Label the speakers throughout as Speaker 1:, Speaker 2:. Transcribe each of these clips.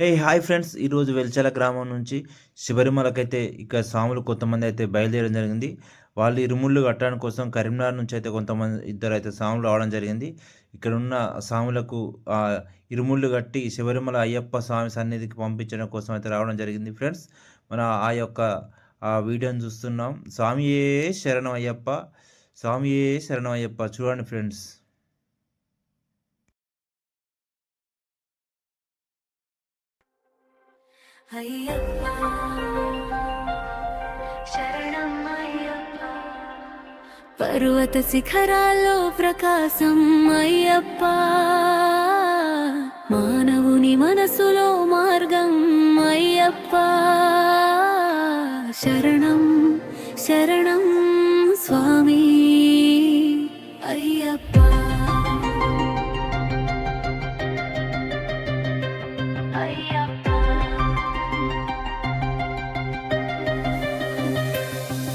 Speaker 1: Hey hi friends ఈరోజు వెల్చల గ్రామం నుంచి శబరిమలకైతే ఇక్కడ స్వాములు కొంతమంది అయితే బయలుదేరడం జరిగింది. వాళ్ళు ఇరుముళ్ళు కట్టడం కోసం కరీంనగర్ నుంచి అయితే కొంతమంది ఇద్దరు అయితే స్వాములు రావడం జరిగింది. ఇక్కడ ఉన్న స్వాములకు ఇరుముళ్ళు కట్టి శబరిమల అయ్యప్ప స్వామి సన్నిధికి పంపించడం కోసం అయితే రావడం జరిగింది ఫ్రెండ్స్ మన ఆ యొక్క ఆ వీడియోని చూస్తున్నాం. స్వామియే శరణం అయ్యప్ప. స్వామియే శరణం అయ్యప్ప. చూడండి ఫ్రెండ్స్
Speaker 2: పర్వత శిఖరాల్లో ప్రకాశం అయ్యప్ప. మానవుని మనసులో మార్గం అయ్యప్ప. శరణం శరణం.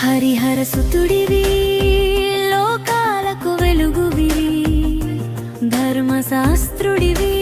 Speaker 2: హరిహర సుతుడివి లోకాలకు వెలుగువి ధర్మశాస్త్రుడివి.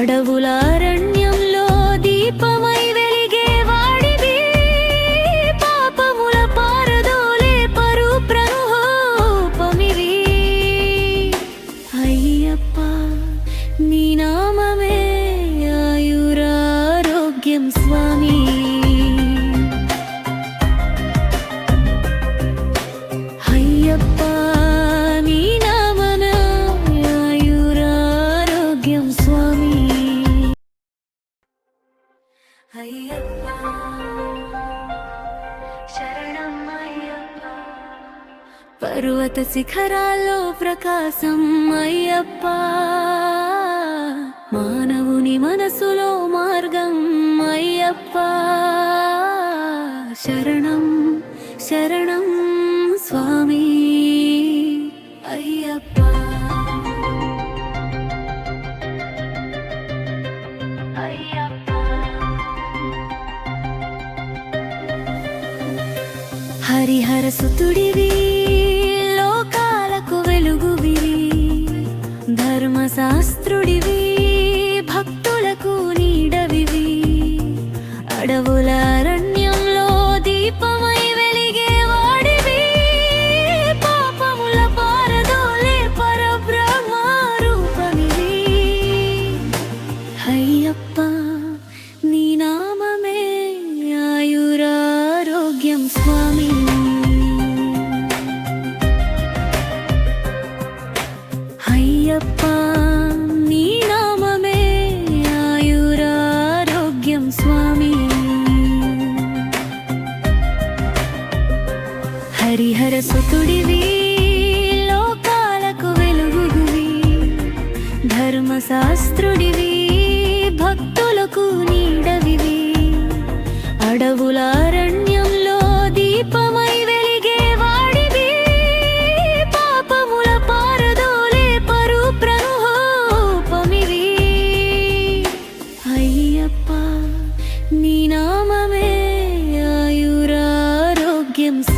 Speaker 2: అడవుల అరణ్యంలో శిఖరాల్లో ప్రకాశం అయ్యప్ప. మానవుని మనసులో మార్గం అయ్యప్ప. శరణం శరణం స్వామి అయ్యప్ప. హరిహర సుతుడివి అయ్యప్ప నీ నామమే ఆయురారోగ్యం స్వామి. హరిహర సుతుడివి లోకాలకు వెలుగువి ధర్మశాస్త్రుడివి భక్తులకు నీడవివి. అడవుల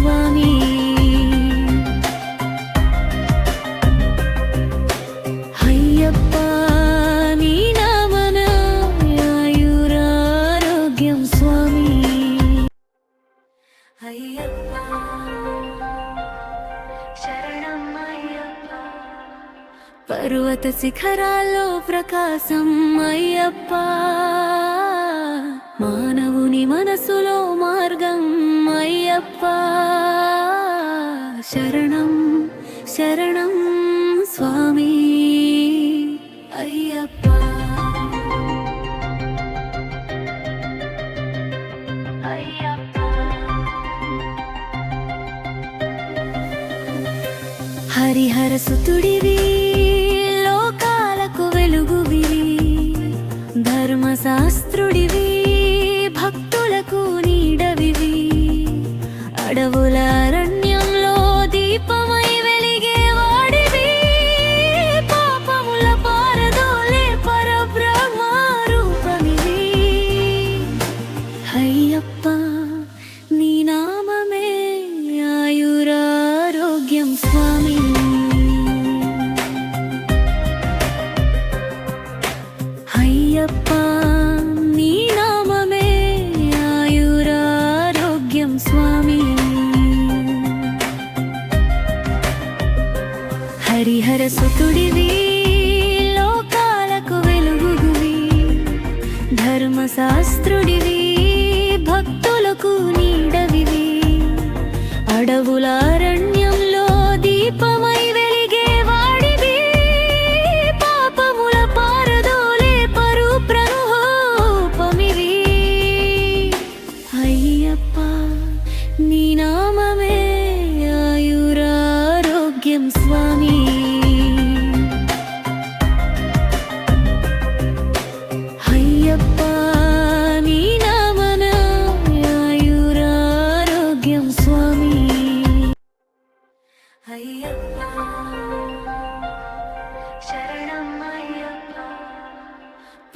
Speaker 2: స్వామి అయ్యప్ప నీ నామన ఆయురారోగ్యం స్వామి. అయ్యప్ప. పర్వత శిఖరాల్లో ప్రకాశం అయ్యప్ప. మానవుని మనసులో మార్గం అయ్యప్ప. శరణం శరణం స్వామి అయ్యప్ప హరిహర సుతుడివి లోకాలకు వెలుగువి భక్తులకు నీడవివి అడవుల అయ్యప్ప నీ నామమే ఆయురారోగ్యం స్వామి. హరిహర సుతుడివి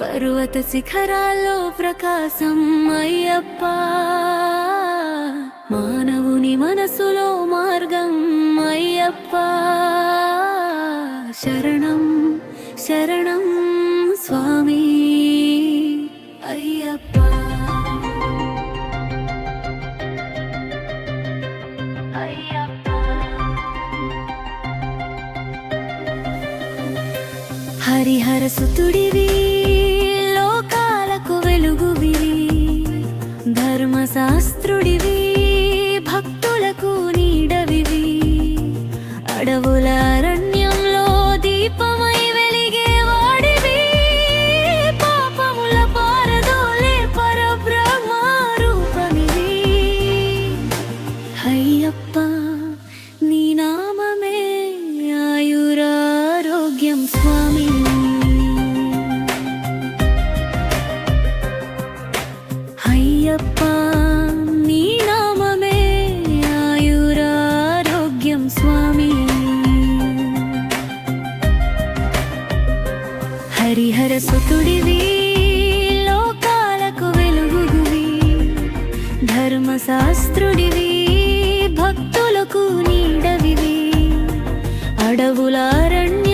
Speaker 2: పర్వత శిఖరాల్లో ప్రకాశం అయ్యప్ప. మానవుని మనసులో మార్గం అయ్యప్ప. శరణం శరణం స్వామి అయ్యప్ప. హరిహర సుతుడివి அரண்ய అడవులారండి.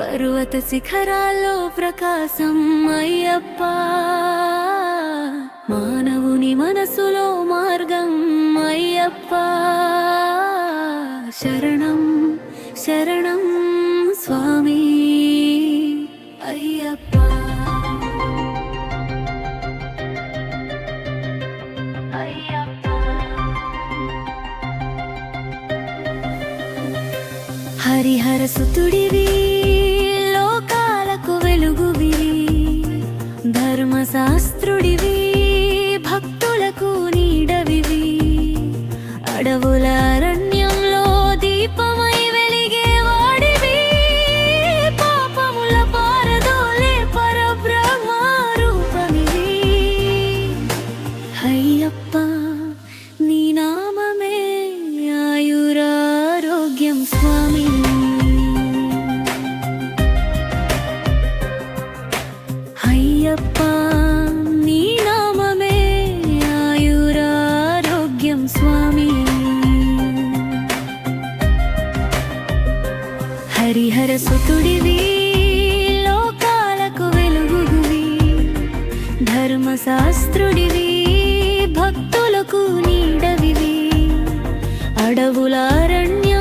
Speaker 2: పర్వత శిఖరాల్లో ప్రకాశం అయ్యప్ప. మానవుని మనసులో మార్గం అయ్యప్ప. శరణం శరణం స్వామి అయ్యప్ప. హరిహర సుతుడివి శాస్త్రుడివి భక్తులకు నీడవివి. అడవుల శాస్త్రుడివి భక్తులకు నీడవివి. అడవులారణ్యం